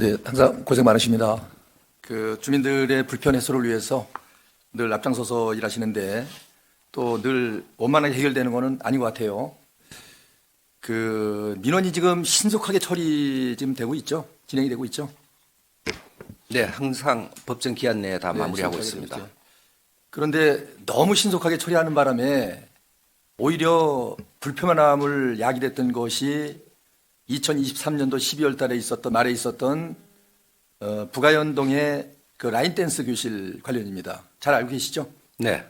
네, 항상 고생 많으십니다. 그 주민들의 불편 해소를 위해서 늘 앞장서서 일하시는데 또 늘 원만하게 해결되는 거는 아닌 것 같아요. 그 민원이 지금 신속하게 처리 지금 되고 있죠? 진행이 되고 있죠? 네, 항상 법정 기한 내에 다 네, 마무리하고 있습니다. 그런데 너무 신속하게 처리하는 바람에 오히려 불편함을 야기됐던 것이 2023년도 12월 달에 있었던 말에 있었던 어, 부가연동의 그 라인 댄스 교실 관련입니다. 잘 알고 계시죠? 네,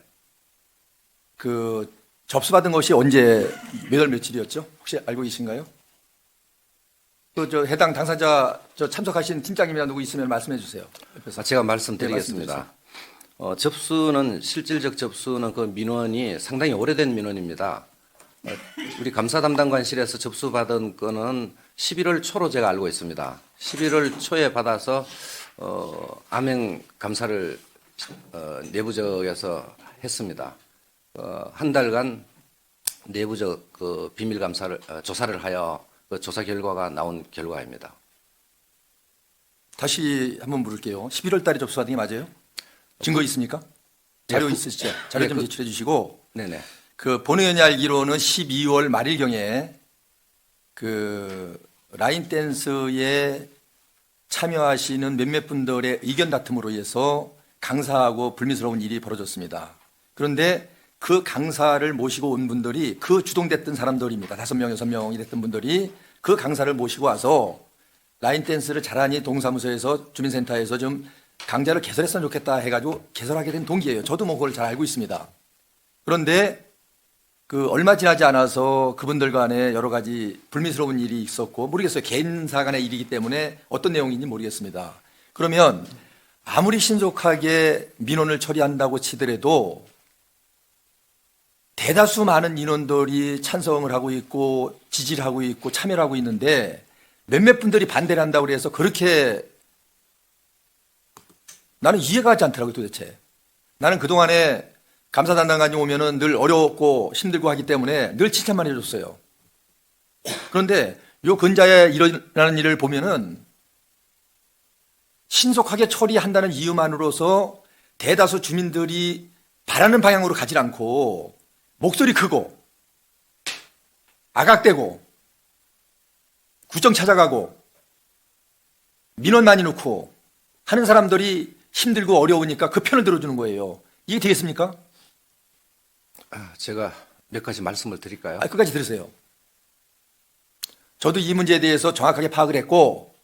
그 접수받은 것이 언제 몇월 며칠이었죠? 혹시 알고 계신가요? 그 저 해당 당사자 저 참석하신 팀장님이나 누구 있으면 말씀해 주세요. 옆에서. 아, 제가 네, 말씀드리겠습니다. 말씀해 어, 접수는 실질적 접수는 그 민원이 상당히 오래된 민원입니다. 어, 우리 감사 담당관실에서 접수받은 거는 11월 초로 제가 알고 있습니다. 11월 초에 받아서 어, 암행 감사를 어, 내부적에서 했습니다. 어, 한 달간 내부적 그 비밀 감사를 어, 조사를 하여 그 조사 결과가 나온 결과입니다. 다시 한번 물을게요. 11월 달에 접수받은 게 맞아요? 증거 있습니까? 자료 있으시죠? 자료 네, 좀 그- 제출해 주시고 네네. 그 본의원이 알기로는 12월 말일경에 그 라인 댄스에 참여하시는 몇몇 분들의 의견 다툼으로 인해서 강사하고 불미스러운 일이 벌어졌습니다. 그런데 그 강사를 모시고 온 분들이 그 주동됐던 사람들입니다. 다섯 명, 여섯 명이 됐던 분들이 그 강사를 모시고 와서 라인 댄스를 잘하니 동사무소에서 주민센터에서 좀 강좌를 개설했으면 좋겠다 해가지고 개설하게 된 동기예요. 저도 뭐 그걸 잘 알고 있습니다. 그런데 그 얼마 지나지 않아서 그분들 간에 여러 가지 불미스러운 일이 있었고 모르겠어요. 개인사 간의 일이기 때문에 어떤 내용인지 모르겠습니다. 그러면 아무리 신속하게 민원을 처리한다고 치더라도 대다수 많은 인원들이 찬성을 하고 있고 지지를 하고 있고 참여를 하고 있는데 몇몇 분들이 반대를 한다고 그래서 그렇게 나는 이해가 가지 않더라고요 도대체. 나는 그동안에 감사 담당관이 오면은 늘 어렵고 힘들고 하기 때문에 늘 칭찬만 해줬어요. 그런데 요 근자에 일어나는 일을 보면은 신속하게 처리한다는 이유만으로서 대다수 주민들이 바라는 방향으로 가지 않고 목소리 크고 아각대고 구청 찾아가고 민원 많이 넣고 하는 사람들이 힘들고 어려우니까 그 편을 들어주는 거예요. 이게 되겠습니까? 아, 제가 몇 가지 말씀을 드릴까요? 아, 끝까지 들으세요. 저도 이 문제에 대해서 정확하게 파악을 했고,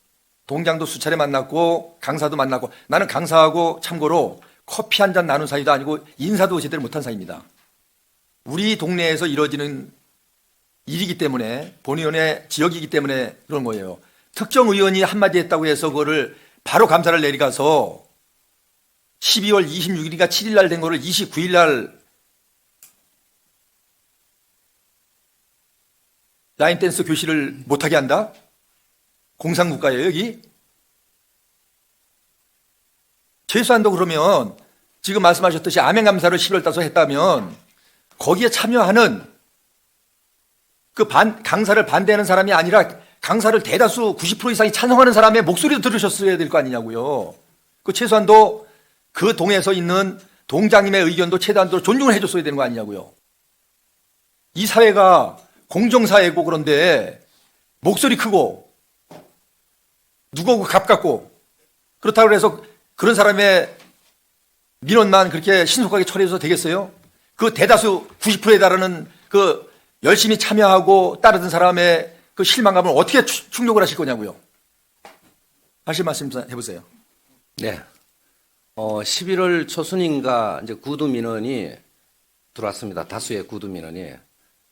동장도 수차례 만났고, 강사도 만났고, 나는 강사하고 참고로 커피 한 잔 나눈 사이도 아니고 인사도 제대로 못한 사이입니다. 우리 동네에서 이루어지는 일이기 때문에, 본의원의 지역이기 때문에 그런 거예요. 특정 의원이 한마디 했다고 해서 그거를 바로 감사를 내려가서 12월 26일인가 7일 날 된 거를 29일 날 라인 댄스 교실을 못하게 한다? 공산국가예요, 여기? 최소한도 그러면 지금 말씀하셨듯이 암행감사를 11월 따서 했다면 거기에 참여하는 그 반, 강사를 반대하는 사람이 아니라 강사를 대다수 90% 이상이 찬성하는 사람의 목소리도 들으셨어야 될 거 아니냐고요. 그 최소한도 그 동에서 있는 동장님의 의견도 최대한도로 존중을 해줬어야 되는 거 아니냐고요. 이 사회가 공정사회고 그런데 목소리 크고 누구고 가깝고 그렇다고 해서 그런 사람의 민원만 그렇게 신속하게 처리해서 되겠어요? 그 대다수 90%에 달하는 그 열심히 참여하고 따르던 사람의 그 실망감을 어떻게 추- 충족을 하실 거냐고요? 하실 말씀 좀 해보세요. 네. 어, 11월 초순인가 이제 구두 민원이 들어왔습니다. 다수의 구두 민원이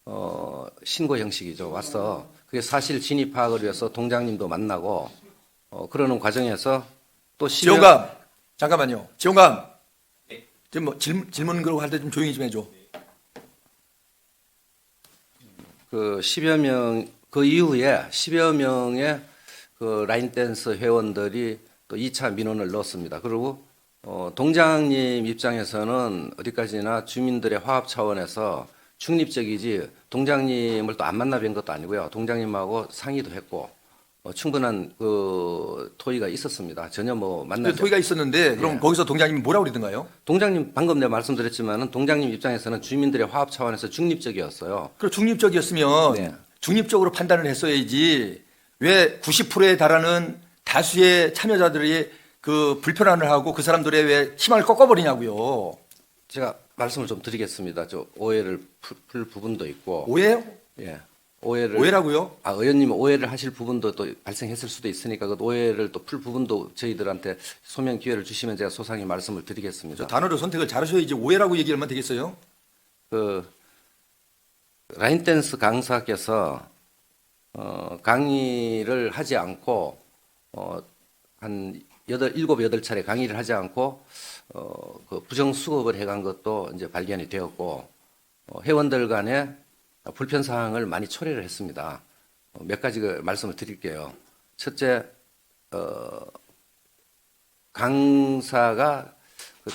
어, 신고 형식이죠. 와서 그게 사실 진입 파악을 위해서 동장님도 만나고 어, 그러는 과정에서 또 12월 지원감 잠깐만요. 지원감 지금 뭐 질문, 질문 그러고 할 때 좀 조용히 좀 해줘. 그 10여 명, 그 이후에 10여 명의 그 라인 댄스 회원들이 또 2차 민원을 넣었습니다. 그리고 어, 동장님 입장에서는 어디까지나 주민들의 화합 차원에서 중립적이지 동장님을 또 안 만나 뵌 것도 아니고요. 동장님하고 상의도 했고 어, 충분한 그 토의가 있었습니다. 전혀 뭐그 만나지 토의가 있었는데 그럼 예. 거기서 동장님이 뭐라고 그러던가요? 동장님 방금 내가 말씀드렸지만은 동장님 입장에서는 주민들의 화합 차원에서 중립적이었어요. 그 중립적이었으면 네. 중립적으로 판단을 했어야지 왜 90%에 달하는 다수의 참여자들이 그 불편함을 하고 그 사람들의 왜 희망을 꺾어버리냐고요. 제가 말씀을 좀 드리겠습니다. 저 오해를 풀, 풀 부분도 있고 오해요? 예. 오해를 오해라고요? 아, 의원님 오해를 하실 부분도 또 발생했을 수도 있으니까 그 오해를 또 풀 부분도 저희들한테 소명 기회를 주시면 제가 소상히 말씀을 드리겠습니다. 저 단어를 선택을 잘하셔야지 오해라고 얘기하면 되겠어요? 그 라인 댄스 강사께서 어, 강의를 하지 않고 어, 한 여덟 일곱 여덟 차례 강의를 하지 않고 어, 그 부정 수급을 해간 것도 이제 발견이 되었고 어, 회원들 간에 불편 사항을 많이 초래를 했습니다. 어, 몇 가지 그 말씀을 드릴게요. 첫째, 어, 강사가 그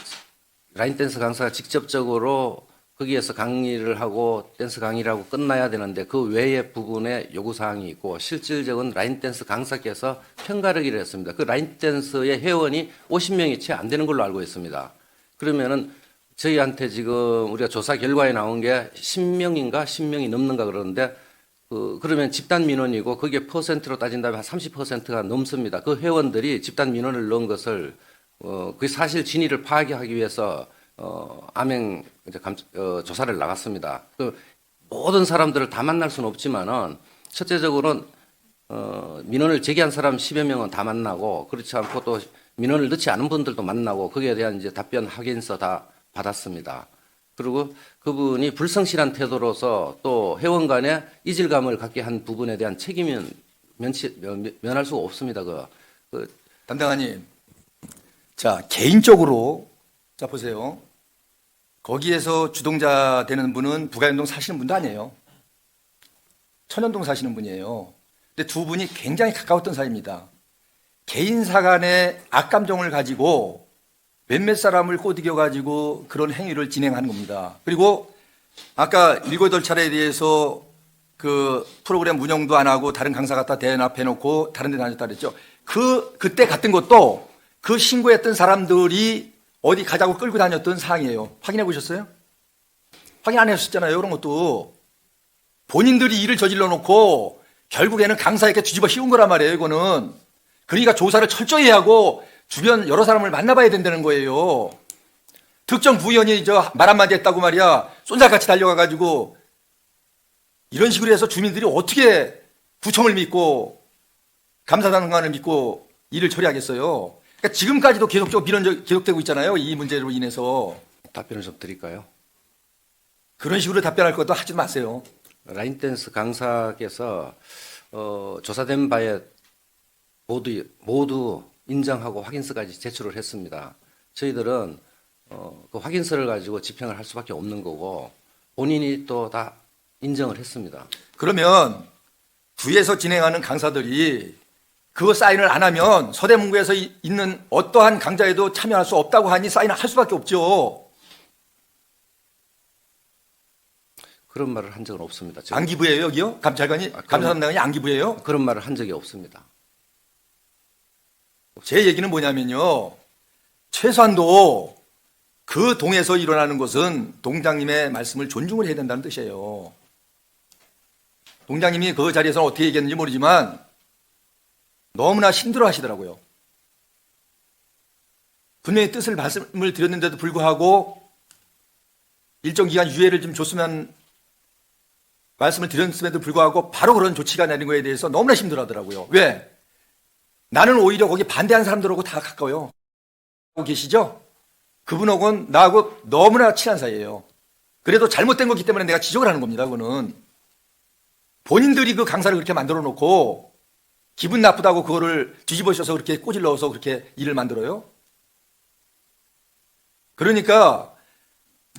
라인 댄스 강사가 직접적으로 거기에서 강의를 하고 댄스 강의를 하고 끝나야 되는데 그 외의 부분에 요구 사항이 있고 실질적인 라인 댄스 강사께서 편가르기를 했습니다. 그 라인 댄스의 회원이 50명이 채 안 되는 걸로 알고 있습니다. 그러면은 저희한테 지금 우리가 조사 결과에 나온 게 10명인가 10명이 넘는가 그러는데 그 그러면 집단 민원이고 그게 퍼센트로 따진다면 한 30%가 넘습니다. 그 회원들이 집단 민원을 넣은 것을 어, 그 사실 진위를 파악하기 위해서 어, 암행 이제 감, 어, 조사를 나갔습니다. 그 모든 사람들을 다 만날 수는 없지만은 첫째적으로는 어, 민원을 제기한 사람 10여 명은 다 만나고 그렇지 않고 또 민원을 넣지 않은 분들도 만나고 거기에 대한 이제 답변 확인서 다 받았습니다. 그리고 그분이 불성실한 태도로서 또 회원 간에 이질감을 갖게 한 부분에 대한 책임은 면치, 면, 면할 수가 없습니다. 그, 그 담당관님. 자, 개인적으로 자 보세요. 거기에서 주동자 되는 분은 부가연동 사시는 분도 아니에요. 천연동 사시는 분이에요. 근데 두 분이 굉장히 가까웠던 사이입니다. 개인사 간의 악감정을 가지고 몇몇 사람을 꼬드겨 가지고 그런 행위를 진행하는 겁니다. 그리고 아까 일곱 여덟 차례에 대해서 그 프로그램 운영도 안 하고 다른 강사 갖다 대납해 놓고 다른 데 다녔다 그랬죠. 그 그때 갔던 것도 그 신고했던 사람들이 어디 가자고 끌고 다녔던 사항이에요. 확인해 보셨어요? 확인 안 하셨잖아요. 그런 것도 본인들이 일을 저질러 놓고 결국에는 강사에게 뒤집어 씌운 거란 말이에요. 이거는 그러니까 조사를 철저히 하고 주변 여러 사람을 만나봐야 된다는 거예요. 특정 부위원이 저 말 한마디 했다고 말이야 쏜살같이 달려가 가지고 이런 식으로 해서 주민들이 어떻게 구청을 믿고 감사단관을 믿고 일을 처리하겠어요. 그러니까 지금까지도 계속적으로 민원 계속되고 있잖아요. 이 문제로 인해서 답변을 좀 드릴까요? 그런 식으로 답변할 것도 하지 마세요. 라인 댄스 강사께서 어, 조사된 바에 모두 모두 인정하고 확인서까지 제출을 했습니다. 저희들은 어, 그 확인서를 가지고 집행을 할 수밖에 없는 거고 본인이 또 다 인정을 했습니다. 그러면 주에서 진행하는 강사들이 그거 사인을 안 하면 서대문구에서 이- 있는 어떠한 강좌에도 참여할 수 없다고 하니 사인을 할 수밖에 없죠. 그런 말을 한 적은 없습니다. 저는 안기부예요 여기요? 감찰관이 아, 감사담당관이 안기부예요? 그런 말을 한 적이 없습니다. 제 얘기는 뭐냐면요. 최소한도 그 동에서 일어나는 것은 동장님의 말씀을 존중을 해야 된다는 뜻이에요. 동장님이 그 자리에서 어떻게 얘기했는지 모르지만 너무나 힘들어 하시더라고요. 분명히 뜻을 말씀을 드렸는데도 불구하고 일정 기간 유예를 좀 줬으면 말씀을 드렸음에도 불구하고 바로 그런 조치가 내린 거에 대해서 너무나 힘들어 하더라고요. 왜? 나는 오히려 거기 반대한 사람들하고 다 가까워요. 하고 계시죠? 그분하고는 나하고 너무나 친한 사이예요. 그래도 잘못된 거기 때문에 내가 지적을 하는 겁니다. 그거는 본인들이 그 강사를 그렇게 만들어 놓고 기분 나쁘다고 그거를 뒤집어 씌워서 그렇게 꼬질 넣어서 그렇게 일을 만들어요. 그러니까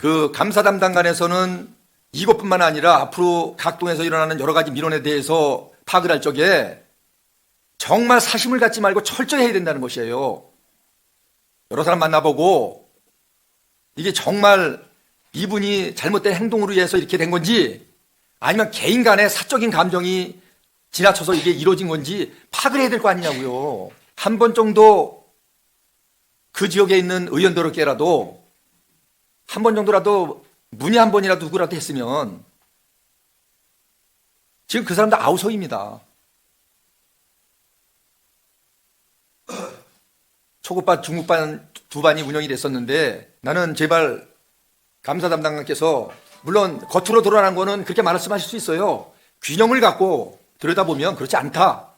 그 감사 담당관에서는 이것뿐만 아니라 앞으로 각 동에서 일어나는 여러 가지 민원에 대해서 파악을 할 적에 정말 사심을 갖지 말고 철저히 해야 된다는 것이에요. 여러 사람 만나보고 이게 정말 이분이 잘못된 행동으로 해서 이렇게 된 건지 아니면 개인 간의 사적인 감정이 지나쳐서 이게 이루어진 건지 파악을 해야 될 거 아니냐고요. 한 번 정도 그 지역에 있는 의원들에게라도 한 번 정도라도 문의 한 번이라도 누구라도 했으면 지금 그 사람들 아우성입니다. 초급반, 중급반 두 반이 운영이 됐었는데 나는 제발 감사 담당관께서 물론 겉으로 드러난 거는 그렇게 말씀하실 수 있어요. 균형을 갖고 들여다보면 그렇지 않다.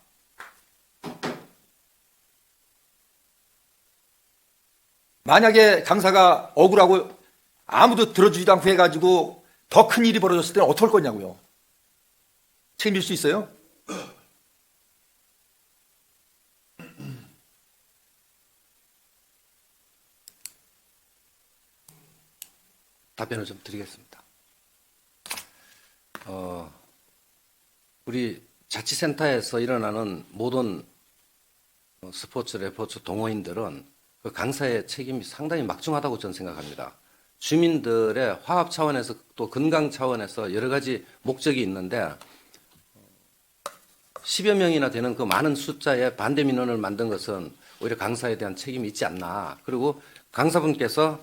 만약에 강사가 억울하고 아무도 들어주지도 않고 해가지고 더 큰 일이 벌어졌을 때는 어떡할 거냐고요. 책임질 수 있어요? 답변을 좀 드리겠습니다. 어, 우리 자치센터에서 일어나는 모든 어, 스포츠 레포츠 동호인들은 그 강사의 책임이 상당히 막중하다고 저는 생각합니다. 주민들의 화합 차원에서 또 건강 차원에서 여러 가지 목적이 있는데 10여 명이나 되는 그 많은 숫자의 반대 민원을 만든 것은 오히려 강사에 대한 책임이 있지 않나. 그리고 강사분께서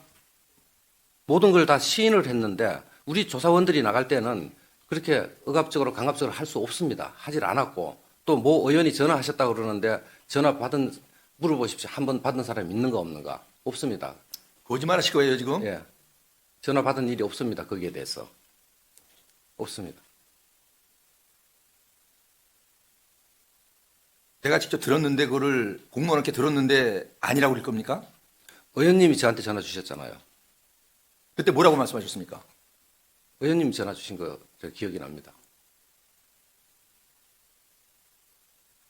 모든 걸 다 시인을 했는데 우리 조사원들이 나갈 때는 그렇게 억압적으로 강압적으로 할 수 없습니다. 하질 않았고 또 모 의원이 전화하셨다고 그러는데 전화 받은 물어보십시오. 한 번 받은 사람 있는가 없는가? 없습니다. 거짓말 하실 거예요, 지금? 예. 전화 받은 일이 없습니다. 거기에 대해서. 없습니다. 내가 직접 들었는데 그거를 공무원한테 들었는데 아니라고 그럴 겁니까? 의원님이 저한테 전화 주셨잖아요. 그때 뭐라고 말씀하셨습니까? 의원님이 전화 주신 거저 기억이 납니다.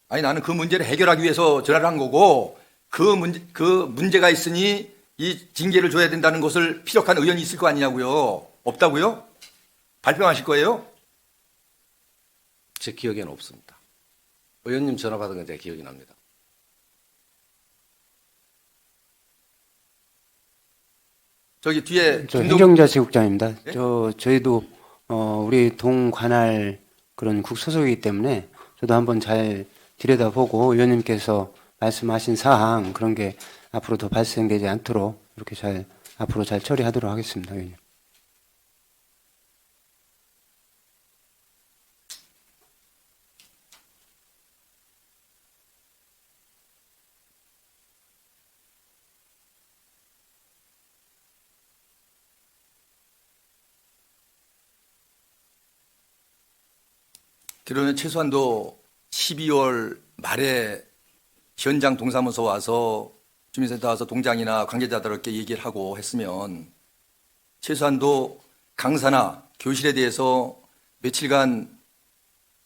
아니 나는 그 문제를 해결하기 위해서 전화를 한 거고 그 문제 그 문제가 있으니 이 징계를 줘야 된다는 것을 피력한 의원이 있을 거 아니냐고요. 없다고요? 발표하실 거예요? 제 기억에는 없습니다. 의원님 전화 받은 건 제 기억이 납니다. 저기 뒤에 저 김동- 행정자치국장입니다. 예? 저 저희도 어 우리 동관할 그런 국 소속이기 때문에 저도 한번 잘 들여다보고 의원님께서 말씀하신 사항 그런 게 앞으로 더 발생되지 않도록 이렇게 잘 앞으로 잘 처리하도록 하겠습니다, 의원님. 그러면 최소한도 12월 말에 현장 동사무소 와서 주민센터 와서 동장이나 관계자들께 얘기를 하고 했으면 최소한도 강사나 교실에 대해서 며칠간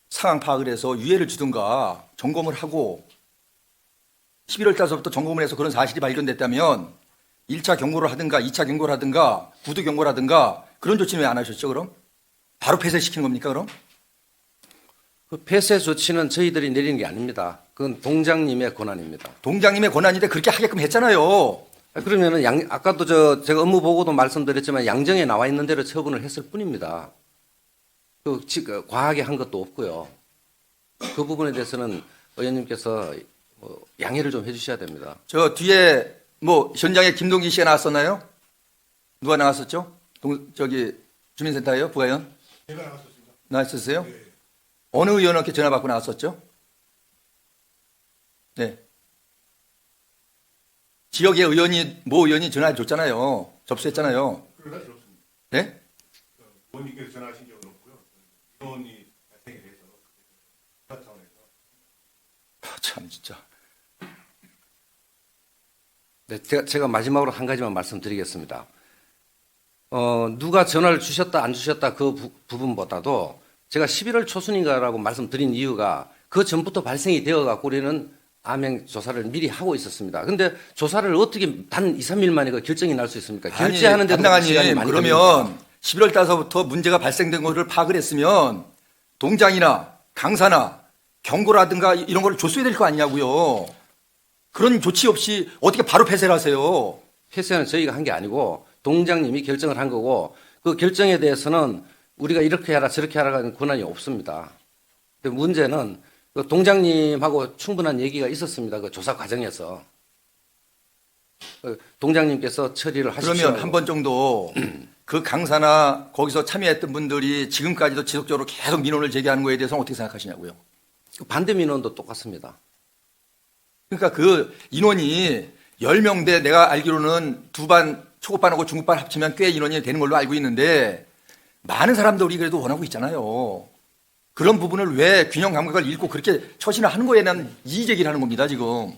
상황 파악을 해서 유예를 주든가 점검을 하고 11월 달서부터 점검을 해서 그런 사실이 발견됐다면 1차 경고를 하든가 2차 경고를 하든가 구두 경고를 하든가 그런 조치는 왜 안 하셨죠 그럼? 바로 폐쇄시키는 겁니까 그럼? 그 폐쇄 조치는 저희들이 내리는 게 아닙니다. 그건 동장님의 권한입니다. 동장님의 권한인데 그렇게 하게끔 했잖아요. 아, 그러면은 양, 아까도 저 제가 업무 보고도 말씀드렸지만 양정에 나와 있는 대로 처분을 했을 뿐입니다. 그 지- 그 과하게 한 것도 없고요. 그 부분에 대해서는 의원님께서 뭐 양해를 좀 해주셔야 됩니다. 저 뒤에 뭐 현장에 김동기 씨가 나왔었나요? 누가 나왔었죠? 동, 저기 주민센터예요, 부가연? 제가 나갔었습니다. 나왔었어요? 어느 의원한테 전화 받고 나왔었죠? 네. 지역의 의원이 모 의원이 전화 줬잖아요. 접수했잖아요. 네? 의원님께서 전화하신 적은 없고요. 민원이 발생이 돼서 아, 참 진짜. 네, 제가, 제가 마지막으로 한 가지만 말씀드리겠습니다. 어, 누가 전화를 주셨다 안 주셨다 그 부, 부분보다도 제가 11월 초순인가라고 말씀드린 이유가 그 전부터 발생이 되어 갖고 우리는 암행 조사를 미리 하고 있었습니다. 근데 조사를 어떻게 단 2, 3일 만에 그 결정이 날 수 있습니까? 결제하는 데도 시간이 담당하님 많이 그러면 걸립니다. 11월 달서부터 문제가 발생된 것을 파악을 했으면 동장이나 강사나 경고라든가 이런 걸 줬어야 될 거 아니냐고요. 그런 조치 없이 어떻게 바로 폐쇄를 하세요? 폐쇄는 저희가 한 게 아니고 동장님이 결정을 한 거고 그 결정에 대해서는 우리가 이렇게 하라 저렇게 하라는 권한이 없습니다. 문제는 그 동장님하고 충분한 얘기가 있었습니다. 그 조사 과정에서. 그 동장님께서 처리를 하십시오. 그러면 한 번 정도 그 강사나 거기서 참여했던 분들이 지금까지도 지속적으로 계속 민원을 제기하는 거에 대해서 어떻게 생각하시냐고요? 그 반대 민원도 똑같습니다. 그러니까 그 인원이 10명 대 내가 알기로는 두 반 초급반하고 중급반 합치면 꽤 인원이 되는 걸로 알고 있는데 많은 사람들이 그래도 원하고 있잖아요. 그런 부분을 왜 균형 감각을 잃고 그렇게 처신을 하는 거에 대한 이의 제기를 하는 겁니다, 지금.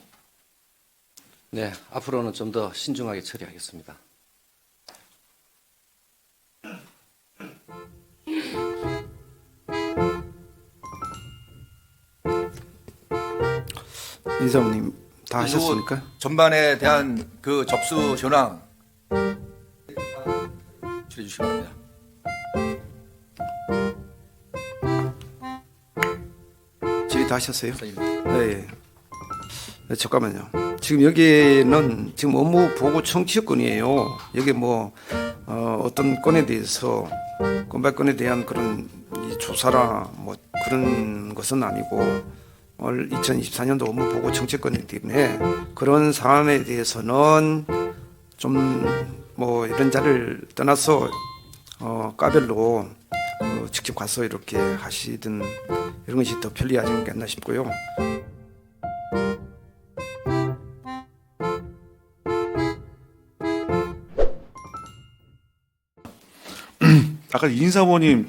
네, 앞으로는 좀 더 신중하게 처리하겠습니다. 이사모님 다 하셨습니까? 전반에 대한 그 접수 현황 줄여 주시기 바랍니다. 하셨어요? 네. 네, 잠깐만요. 지금 여기는 지금 업무 보고 청취권이에요. 여기 뭐 어, 어떤 건에 대해서 건발 건에 대한 그런 이 조사라 뭐 그런 것은 아니고 올 2024년도 업무 보고 청취권이기 때문에 그런 사안에 대해서는 좀 뭐 이런 자를 떠나서 어, 과별로 어, 직접 가서 이렇게 하시든 이런 것이 더 편리하지 않겠나 싶고요. 아까 인사원님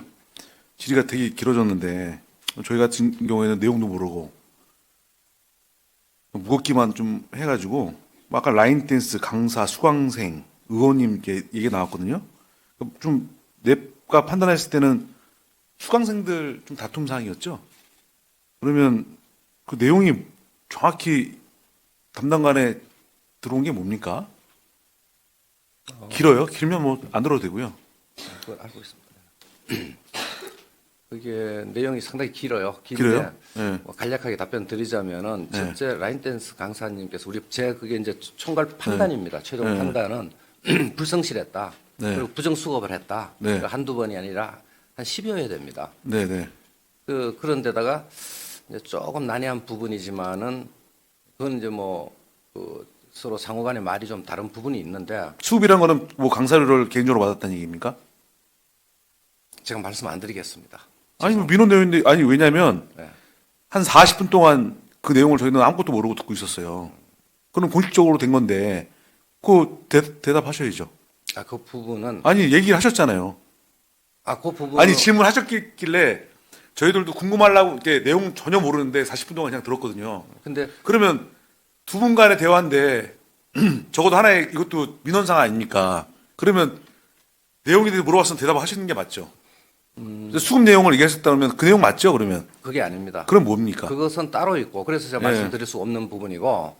질의가 되게 길어졌는데 저희 같은 경우에는 내용도 모르고 무겁기만 좀 해가지고 아까 라인 댄스 강사 수강생 의원님께 얘기 나왔거든요. 좀랩 가 판단했을 때는 수강생들 좀 다툼 사항이었죠. 그러면 그 내용이 정확히 담당관에 들어온 게 뭡니까? 길어요? 길면 뭐 안 들어도 되고요. 그걸 알고 있습니다. 그게 내용이 상당히 길어요. 긴데 길어요? 네. 뭐 간략하게 답변 드리자면은 네. 첫째 라인 댄스 강사님께서 우리 제 그게 이제 총괄 판단입니다. 최종 네. 판단은 불성실했다. 네. 그리고 부정 수급을 했다. 네. 그리고 한두 번이 아니라 한 10여 회 됩니다. 네 네. 그 그런데다가 조금 난해한 부분이지만은 그건 이제 뭐 그 서로 상호간의 말이 좀 다른 부분이 있는데 수업이란 거는 뭐 강사료를 개인적으로 받았다는 얘기입니까? 제가 말씀 안 드리겠습니다. 아니 뭐 민원 내용인데 아니 왜냐면 네. 한 40분 동안 그 내용을 저희는 아무것도 모르고 듣고 있었어요. 그럼 공식적으로 된 건데 그 대, 대답하셔야죠. 아, 그 부분은 아니 얘기를 하셨잖아요. 아, 그 부분 아니 질문하셨길래 저희들도 궁금하려고 이렇게 내용 전혀 모르는데 40분 동안 그냥 들었거든요. 근데 그러면 두 분 간의 대화인데 적어도 하나의 이것도 민원상 아닙니까? 그러면 내용에 대해서 물어봤으면 대답을 하시는 게 맞죠. 그래서 수급 내용을 얘기하셨다면 그 내용 맞죠? 그러면 그게 아닙니다. 그럼 뭡니까? 그것은 따로 있고 그래서 제가 네. 말씀드릴 수 없는 부분이고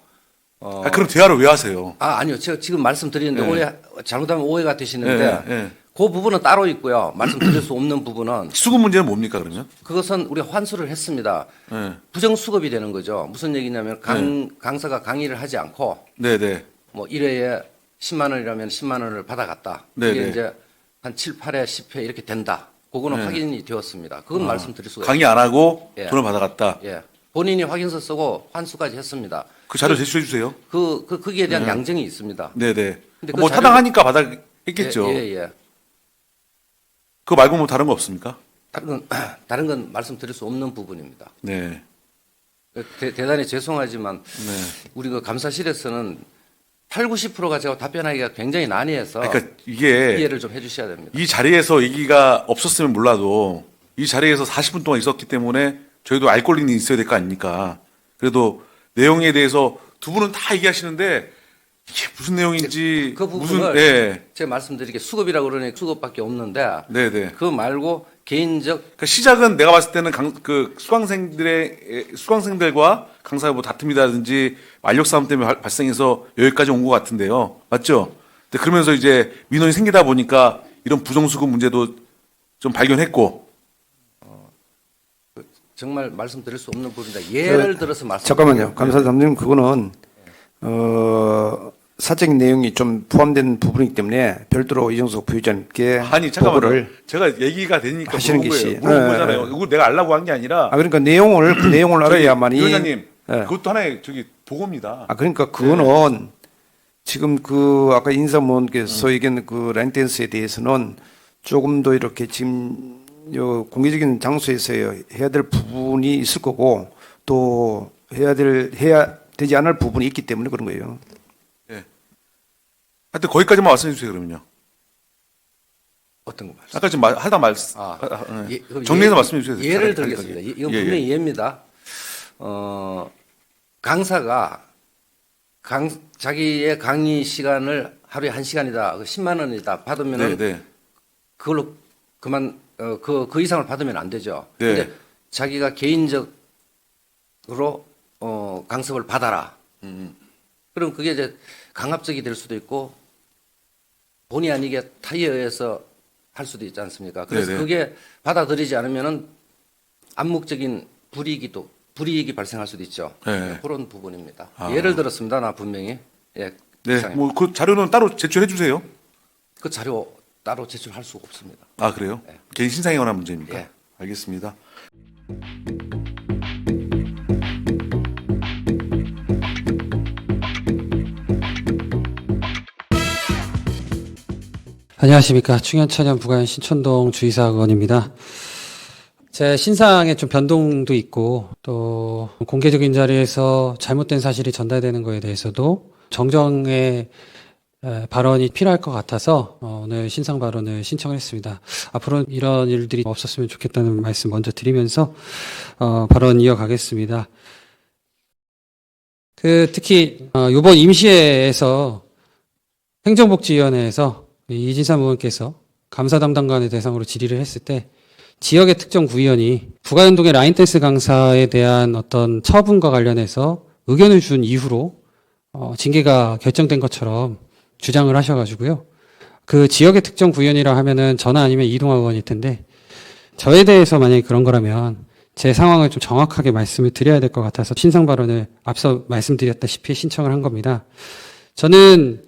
어, 아, 그럼 대화를 왜 하세요? 아 아니요 제가 지금 말씀드리는데 네. 오해 잘못하면 오해가 되시는데 네, 네. 그 부분은 따로 있고요. 말씀드릴 수 없는 부분은 수급 문제는 뭡니까 그러면? 그것은 우리 환수를 했습니다. 네, 부정 수급이 되는 거죠. 무슨 얘기냐면 강 강사가 강의를 하지 않고 네, 네. 뭐 1회에 10만 원이라면 10만 원을 받아갔다. 네, 이게 네. 이제 한 7, 8회, 10회 이렇게 된다. 그거는 네. 확인이 되었습니다. 그건 말씀드릴 수가 강의 안 하고 예. 돈을 받아갔다. 예. 본인이 확인서 쓰고 환수까지 했습니다. 그 자료 제출해 주세요. 그, 그, 거기에 대한 양정이 있습니다. 네, 네. 근데 그 뭐 자료- 타당하니까 받아했겠죠. 예, 예, 예. 그거 말고 뭐 다른 거 없습니까? 다른 건, 다른 건 말씀드릴 수 없는 부분입니다. 네, 대, 대단히 죄송하지만 네. 우리 그 감사실에서는 8, 90%가 제가 답변하기가 굉장히 난해해서 그러니까 이게 이해를 좀 해주셔야 됩니다. 이 자리에서 얘기가 없었으면 몰라도 이 자리에서 40분 동안 있었기 때문에 저희도 알 권리는 있어야 될 거 아닙니까? 그래도 내용에 대해서 두 분은 다 얘기하시는데 이게 무슨 내용인지 그 무슨 부분을 네, 제가 말씀드리게 수급이라고 그러니 수급밖에 없는데 네, 네. 그 말고 개인적 그러니까 시작은 내가 봤을 때는 강, 그 수강생들의 에, 수강생들과 강사의 뭐 다툼이라든지 완력 싸움 때문에 발- 발생해서 여기까지 온 것 같은데요, 맞죠? 근데 그러면서 이제 민원이 생기다 보니까 이런 부정수급 문제도 좀 발견했고, 정말 말씀드릴 수 없는 부분인데 예를 들어서 말씀 잠깐만요. 감사장님 그거는 어 사적인 내용이 좀 포함된 부분이기 때문에 별도로 이정석 부의장님께 아니 잠깐만요. 보고를 제가 얘기가 되니까 하시는 것이. 물어본 네. 네. 이거 내가 알라고 한 게 아니라 아 그러니까 내용을 그 내용을 알아야만이 위원장님 예. 그것도 하나의 저기 보고입니다. 아 그러니까 그거는 지금 그 아까 음. 인사무원께서 얘기한 그 라인댄스에 대해서는 조금 더 이렇게 지금 요 공개적인 장소에서 해야 될 부분이 있을 거고 또 해야 될 해야 되지 않을 부분이 있기 때문에 그런 거예요. 하여튼 거기까지만 말씀해 주세요 그러면요. 어떤 거 말씀? 아까 지금 말, 하다 말 아, 아, 아, 네. 예, 그럼 정리해서 예- 말씀해 주세요. 예를. 들겠습니다. 이- 이건 예, 예. 분명히 예입니다. 어, 강사가 강, 자기의 강의 시간을 하루에 한 시간이다, 10만 원이다 받으면은 네, 네. 그걸로 그만 어, 그, 그 이상을 받으면 안 되죠. 네. 근데 자기가 개인적으로 어, 강습을 받아라. 음, 그럼 그게 이제 강압적이 될 수도 있고 본의 아니게 타이에 의해서 할 수도 있지 않습니까? 그래서 네네. 그게 받아들이지 않으면은 암묵적인 불이익이도 불이익이 발생할 수도 있죠. 네. 그런 부분입니다. 아. 예를 들었습니다. 나 분명히 예, 네. 뭐 그 자료는 따로 제출해 주세요. 그 자료 따로 제출할 수가 없습니다. 아 그래요? 네. 개인 신상에 관한 문제입니다. 예. 알겠습니다. 안녕하십니까. 충현천연 부가현 신촌동 주의사 의원입니다. 제 신상에 좀 변동도 있고 또 공개적인 자리에서 잘못된 사실이 전달되는 거에 대해서도 정정의 에, 발언이 필요할 것 같아서 어, 오늘 신상 발언을 신청했습니다. 앞으로 이런 일들이 없었으면 좋겠다는 말씀 먼저 드리면서 어, 발언 이어가겠습니다. 그 특히 어, 이번 임시회에서 행정복지위원회에서 이 이진삼 의원께서 감사 담당관의 대상으로 질의를 했을 때 지역의 특정 구의원이 부가연동의 라인댄스 강사에 대한 어떤 처분과 관련해서 의견을 준 이후로 어, 징계가 결정된 것처럼 주장을 하셔가지고요. 그 지역의 특정 구의원이라 하면은 저나 아니면 이동화 의원일 텐데 저에 대해서 만약에 그런 거라면 제 상황을 좀 정확하게 말씀을 드려야 될 것 같아서 신상 발언을 앞서 말씀드렸다시피 신청을 한 겁니다. 저는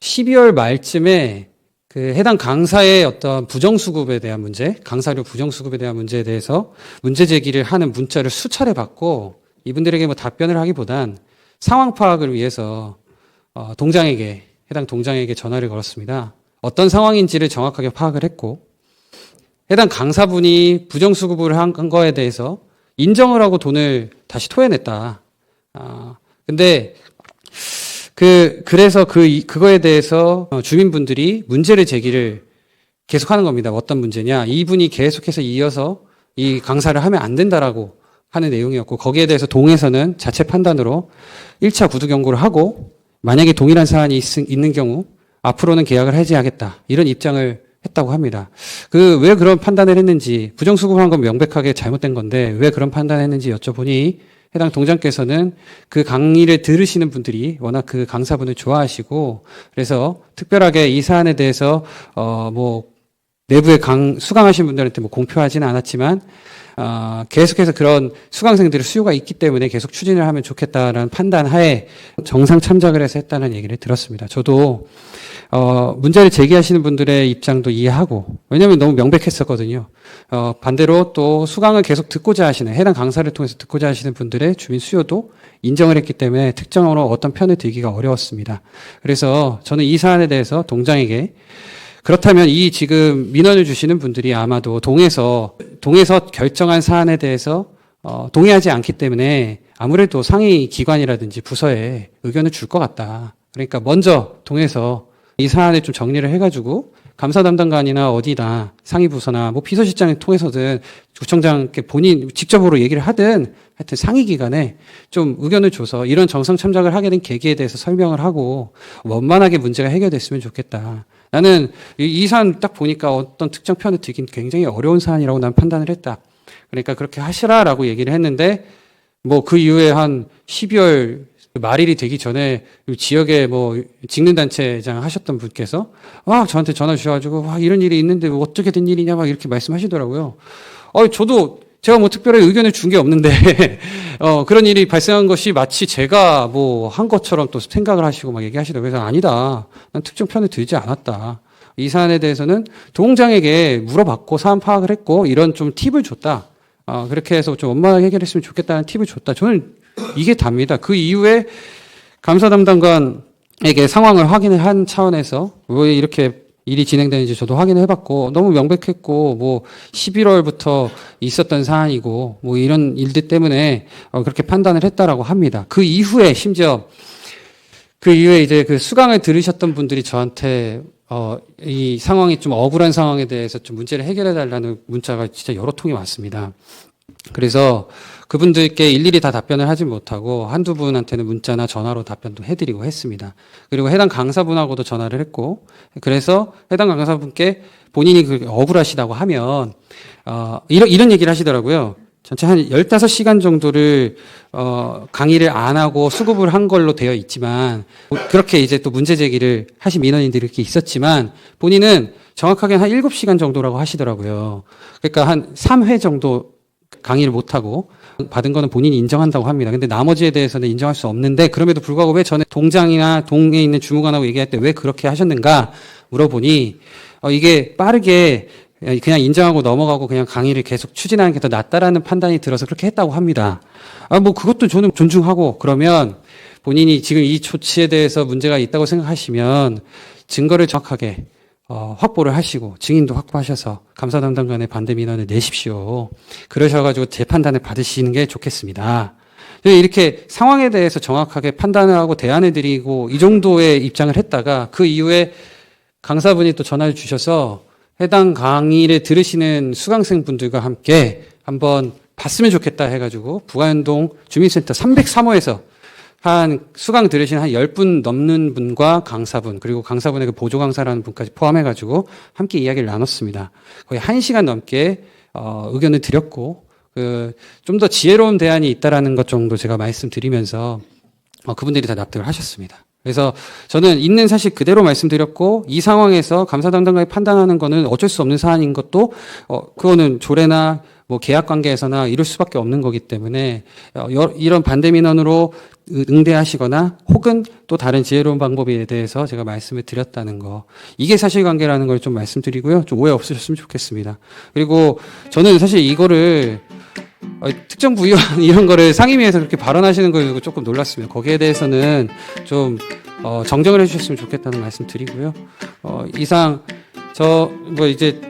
12월 말쯤에 그 해당 강사의 어떤 부정수급에 대한 문제, 강사료 부정수급에 대한 문제에 대해서 문제 제기를 하는 문자를 수차례 받고 이분들에게 뭐 답변을 하기보단 상황 파악을 위해서 어, 동장에게 해당 동장에게 전화를 걸었습니다. 어떤 상황인지를 정확하게 파악을 했고 해당 강사분이 부정수급을 한, 한 거에 대해서 인정을 하고 돈을 다시 토해냈다. 아, 근데 그 그래서 그 이- 그거에 대해서 어, 주민분들이 문제를 제기를 계속하는 겁니다. 어떤 문제냐? 이분이 계속해서 이어서 이 강사를 하면 안 된다라고 하는 내용이었고 거기에 대해서 동에서는 자체 판단으로 1차 구두 경고를 하고 만약에 동일한 사안이 있, 있는 경우 앞으로는 계약을 해지하겠다 이런 입장을 했다고 합니다. 그 왜 그런 판단을 했는지 부정수급한 건 명백하게 잘못된 건데 왜 그런 판단을 했는지 여쭤보니 해당 동장께서는 그 강의를 들으시는 분들이 워낙 그 강사분을 좋아하시고 그래서 특별하게 이 사안에 대해서 어 뭐 내부에 강 수강하신 분들한테 뭐 공표하지는 않았지만 어, 계속해서 그런 수강생들의 수요가 있기 때문에 계속 추진을 하면 좋겠다라는 판단 하에 정상 참작을 해서 했다는 얘기를 들었습니다. 저도 어, 문제를 제기하시는 분들의 입장도 이해하고 왜냐하면 너무 명백했었거든요. 어, 반대로 또 수강을 계속 듣고자 하시는 해당 강사를 통해서 듣고자 하시는 분들의 주민 수요도 인정을 했기 때문에 특정으로 어떤 편을 들기가 어려웠습니다. 그래서 저는 이 사안에 대해서 동장에게 그렇다면 이 지금 민원을 주시는 분들이 아마도 동에서 동에서 결정한 사안에 대해서 어, 동의하지 않기 때문에 아무래도 상위 기관이라든지 부서에 의견을 줄 것 같다. 그러니까 먼저 동에서 이 사안을 좀 정리를 해가지고 감사 담당관이나 어디나 상위 부서나 뭐 비서실장을 통해서든 구청장께 본인 직접으로 얘기를 하든 하여튼 상위 기관에 좀 의견을 줘서 이런 정상 참작을 하게 된 계기에 대해서 설명을 하고 원만하게 문제가 해결됐으면 좋겠다. 나는 이, 이 사안 딱 보니까 어떤 특정 편을 들긴 굉장히 어려운 사안이라고 난 판단을 했다. 그러니까 그렇게 하시라라고 얘기를 했는데 뭐 그 이후에 한 12월 말일이 되기 전에 이 지역에 뭐 직능 단체장 하셨던 분께서 와 저한테 전화 주셔가지고 와 이런 일이 있는데 뭐 어떻게 된 일이냐 막 이렇게 말씀하시더라고요. 어 저도 제가 뭐 특별히 의견을 준 게 없는데 어, 그런 일이 발생한 것이 마치 제가 뭐 한 것처럼 또 생각을 하시고 막 얘기하시더라고요. 그래서 아니다. 난 특정 편을 들지 않았다. 이 사안에 대해서는 동장에게 물어봤고 사안 파악을 했고 이런 좀 팁을 줬다. 어, 그렇게 해서 좀 원만하게 해결했으면 좋겠다는 팁을 줬다. 저는 이게 답니다. 그 이후에 감사 담당관에게 상황을 확인을 한 차원에서 왜 이렇게 일이 진행되는지 저도 확인을 해봤고 너무 명백했고 뭐 11월부터 있었던 사안이고 뭐 이런 일들 때문에 어, 그렇게 판단을 했다라고 합니다. 그 이후에 심지어 그 이후에 이제 그 수강을 들으셨던 분들이 저한테 어, 이 상황이 좀 억울한 상황에 대해서 좀 문제를 해결해 달라는 문자가 진짜 여러 통이 왔습니다. 그래서 그분들께 일일이 다 답변을 하지 못하고 한두 분한테는 문자나 전화로 답변도 해드리고 했습니다. 그리고 해당 강사분하고도 전화를 했고, 그래서 해당 강사분께 본인이 그 억울하시다고 하면, 어, 이런, 이런 얘기를 하시더라고요. 전체 한 15시간 정도를, 어, 강의를 안 하고 수급을 한 걸로 되어 있지만, 그렇게 이제 또 문제 제기를 하신 민원인들이 이렇게 있었지만, 본인은 정확하게 한 7시간 정도라고 하시더라고요. 그러니까 한 3회 정도 강의를 못하고 받은 거는 본인이 인정한다고 합니다. 근데 나머지에 대해서는 인정할 수 없는데 그럼에도 불구하고 왜 전에 동장이나 동에 있는 주무관하고 얘기할 때 왜 그렇게 하셨는가 물어보니 어, 이게 빠르게 그냥 인정하고 넘어가고 그냥 강의를 계속 추진하는 게 더 낫다라는 판단이 들어서 그렇게 했다고 합니다. 아, 뭐 그것도 저는 존중하고 그러면 본인이 지금 이 조치에 대해서 문제가 있다고 생각하시면 증거를 정확하게 어, 확보를 하시고 증인도 확보하셔서 감사 담당관의 반대 민원을 내십시오. 그러셔가지고 재판단을 받으시는 게 좋겠습니다. 이렇게 상황에 대해서 정확하게 판단을 하고 대안을 드리고 이 정도의 입장을 했다가 그 이후에 강사분이 또 전화를 주셔서 해당 강의를 들으시는 수강생 분들과 함께 한번 봤으면 좋겠다 해가지고 부가연동 주민센터 303호에서 한 수강 들으신 한 10분 넘는 분과 강사분 그리고 강사분의 그 보조 강사라는 분까지 포함해 가지고 함께 이야기를 나눴습니다. 거의 1시간 넘게 어, 의견을 드렸고 그 좀 더 지혜로운 대안이 있다라는 것 정도 제가 말씀드리면서 어, 그분들이 다 납득을 하셨습니다. 그래서 저는 있는 사실 그대로 말씀드렸고 이 상황에서 감사 담당관이 판단하는 거는 어쩔 수 없는 사안인 것도 어 그거는 조례나 뭐 계약 관계에서나 이럴 수밖에 없는 거기 때문에 어, 여- 이런 반대 민원으로 응대하시거나 혹은 또 다른 지혜로운 방법에 대해서 제가 말씀을 드렸다는 거 이게 사실관계라는 걸 좀 말씀드리고요 좀 오해 없으셨으면 좋겠습니다 그리고 저는 사실 이거를 어, 특정 부위원 이런 거를 상임위에서 그렇게 발언하시는 걸 조금 놀랐습니다. 거기에 대해서는 좀 어, 정정을 해주셨으면 좋겠다는 말씀 드리고요. 어, 이상 저 뭐 이제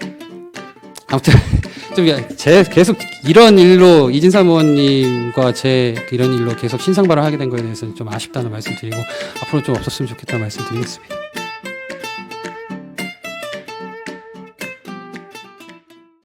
아무튼 좀 제 계속 이런 일로 이진삼 의원님과 제 이런 일로 계속 신상 발언 하게 된 거에 대해서는 좀 아쉽다는 말씀 드리고 앞으로 좀 없었으면 좋겠다는 말씀 드리겠습니다.